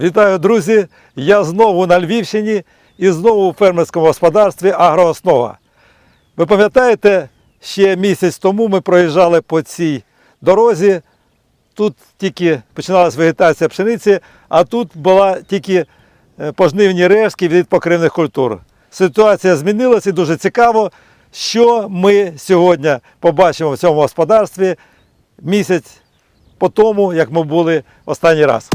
Вітаю, друзі! Я знову на Львівщині і знову у фермерському господарстві Агрооснова. Ви пам'ятаєте, ще місяць тому ми проїжджали по цій дорозі. Тут тільки починалась вегетація пшениці, а тут була тільки е, пожнивні рештки від покривних культур. Ситуація змінилася і дуже цікаво, що ми сьогодні побачимо в цьому господарстві місяць по тому, як ми були останній раз.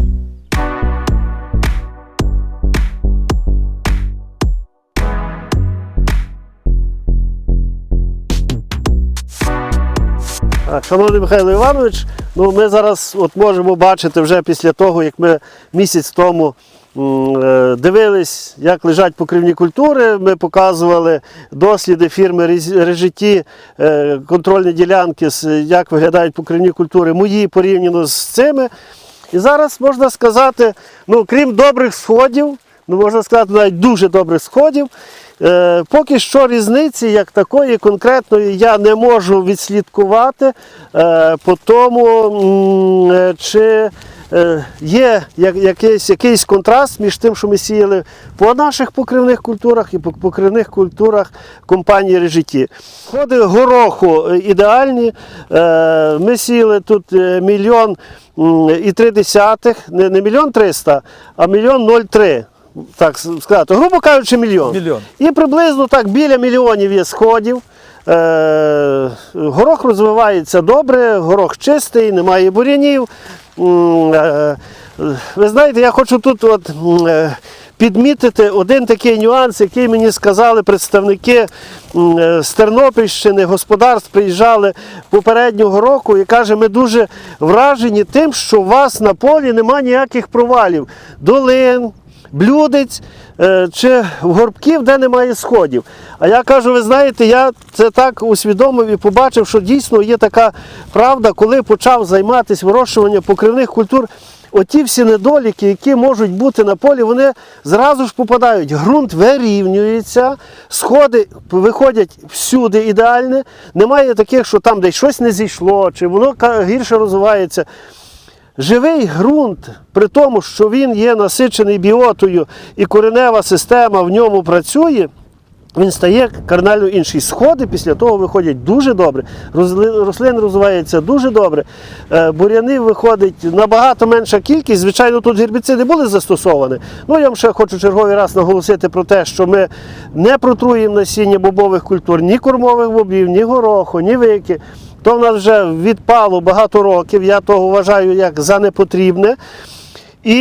Так, Шановний Михайло Іванович, ну ми зараз от можемо бачити вже після того, як ми місяць тому е, дивились, як лежать покривні культури. Ми показували досліди фірми Режиті, е, контрольні ділянки, як виглядають покривні культури мої порівняно з цими. І зараз можна сказати, ну крім добрих сходів, ну можна сказати, навіть дуже добрих сходів. Е, поки що різниці як такої конкретної я не можу відслідкувати е, по тому, е, чи є якийсь, якийсь контраст між тим, що ми сіяли по наших покривних культурах і по покривних культурах компанії Режиті. Сходи гороху ідеальні. Ми сіяли тут мільйон і три десятих, не мільйон триста, а мільйон ноль три. Так сказати, грубо кажучи, мільйон. Мільйон. І приблизно так біля мільйонів є сходів. Е, горох розвивається добре, горох чистий, немає бурянів. Е, ви знаєте, я хочу тут от, е, підмітити один такий нюанс, який мені сказали представники е, з Тернопільщини, господарств приїжджали попереднього року і каже, ми дуже вражені тим, що у вас на полі немає ніяких провалів. Долин, блюдець е, чи горбків, де немає сходів. А я кажу, ви знаєте, я це так усвідомив і побачив, що дійсно є така правда, коли почав займатися вирощуванням покривних культур. Оті всі недоліки, які можуть бути на полі, вони зразу ж попадають. Ґрунт вирівнюється, сходи виходять всюди ідеальне. Немає таких, що там десь щось не зійшло, чи воно гірше розвивається. Живий ґрунт, при тому, що він є насичений біотою і коренева система в ньому працює, він стає кардинально інший. Сходи після того виходять дуже добре. Рослин розвивається дуже добре. Е, Буряни виходить набагато менша кількість. Звичайно, тут гербіциди були застосовані. Ну, я вам ще хочу черговий раз наголосити про те, що ми не протруємо насіння бобових культур, ні кормових бобів, ні гороху, ні вики. То в нас вже відпало багато років. Я того вважаю як за непотрібне. І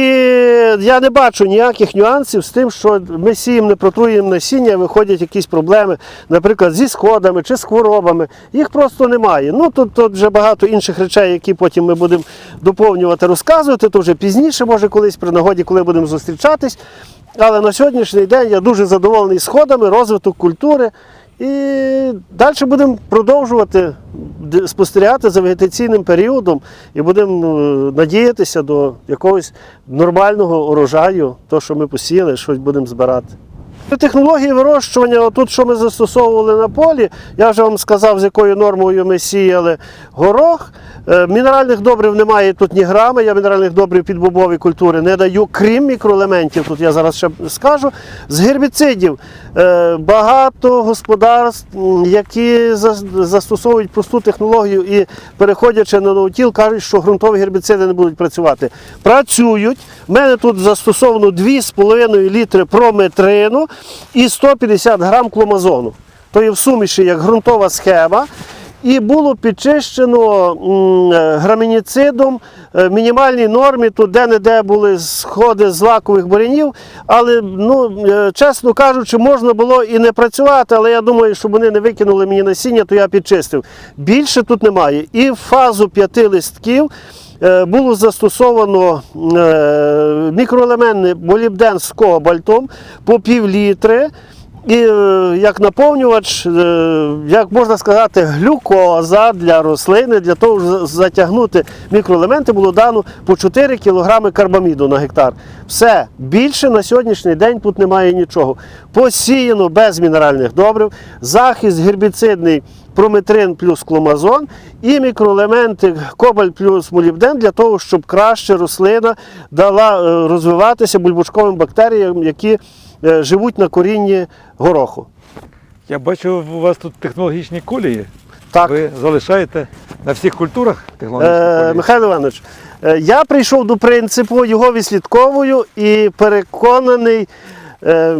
я не бачу ніяких нюансів з тим, що ми сіємо, не протруємо насіння, виходять якісь проблеми, наприклад, зі сходами чи з хворобами. Їх просто немає. Ну тут, тут вже багато інших речей, які потім ми будемо доповнювати, розказувати. То вже пізніше, може, колись при нагоді, коли будемо зустрічатись. Але на сьогоднішній день я дуже задоволений сходами, розвиток культури. І далі будемо продовжувати спостерігати за вегетаційним періодом і будемо е, надіятися до якогось нормального урожаю, то, що ми посіяли, щось будемо збирати. Технології вирощування, отут, що ми застосовували на полі, я вже вам сказав, з якою нормою ми сіяли горох. Е, Мінеральних добрив немає тут ні грами, я мінеральних добрив під бобові культури не даю, крім мікроелементів, тут я зараз ще скажу. З гербіцидів е, багато господарств, які застосовують просту технологію і переходячи на ноутіл, кажуть, що ґрунтові гербіциди не будуть працювати. Працюють. У мене тут застосовано 2,5 літри прометрину і 150 грам кломазону. То є в суміші як ґрунтова схема. І було підчищено е, грамініцидом е, мінімальній нормі, тут де-не-де були сходи з лакових бурянів. Але, ну, е, чесно кажучи, можна було і не працювати, але я думаю, щоб вони не викинули мені насіння, то я підчистив. Більше тут немає. І фазу п'яти листків було застосовано е, мікроелементи молібден з кобальтом по пів літри. І е, як наповнювач, е, як можна сказати, глюкоза для рослини, для того, щоб затягнути мікроелементи, було дано по 4 кг карбаміду на гектар. Все, більше на сьогоднішній день тут немає нічого. Посіяно без мінеральних добрив, захист гербіцидний прометрин плюс кломазон і мікроелементи кобальт плюс молібден для того, щоб краще рослина дала е, розвиватися бульбочковим бактеріям, які е, живуть на корінні гороху. Я бачу, у вас тут технологічні колії. Так. Ви залишаєте на всіх культурах технологічні Е, колії? Михайло Іванович, е, я прийшов до принципу, його відслідковую і переконаний. Е,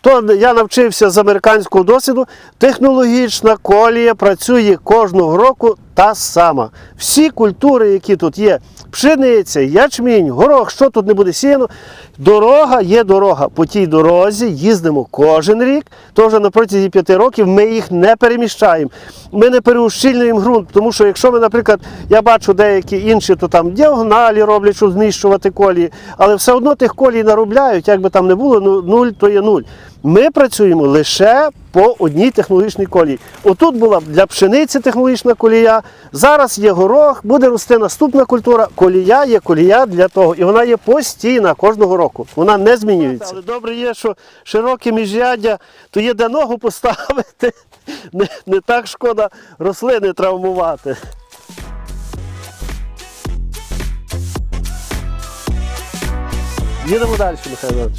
То я навчився з американського досвіду. Технологічна колія працює кожного року та сама. Всі культури, які тут є, пшениця, ячмінь, горох, що тут не буде сіяно. Дорога є дорога. По тій дорозі їздимо кожен рік. Тож на протязі п'яти років ми їх не переміщаємо. Ми не переущільнюємо ґрунт, тому що якщо ми, наприклад, я бачу деякі інші, то там діагоналі роблять, щоб знищувати колії, але все одно тих колій наробляють, як би там не було, ну нуль то є нуль. Ми працюємо лише по одній технологічній колії. Отут була для пшениці технологічна колія, зараз є горох, буде рости наступна культура. Колія є колія для того, і вона є постійна кожного року. Вона не змінюється. Але добре є, що широке міжряддя, то є де ногу поставити. Не, не так шкода рослини травмувати. Їдемо далі, Михайло.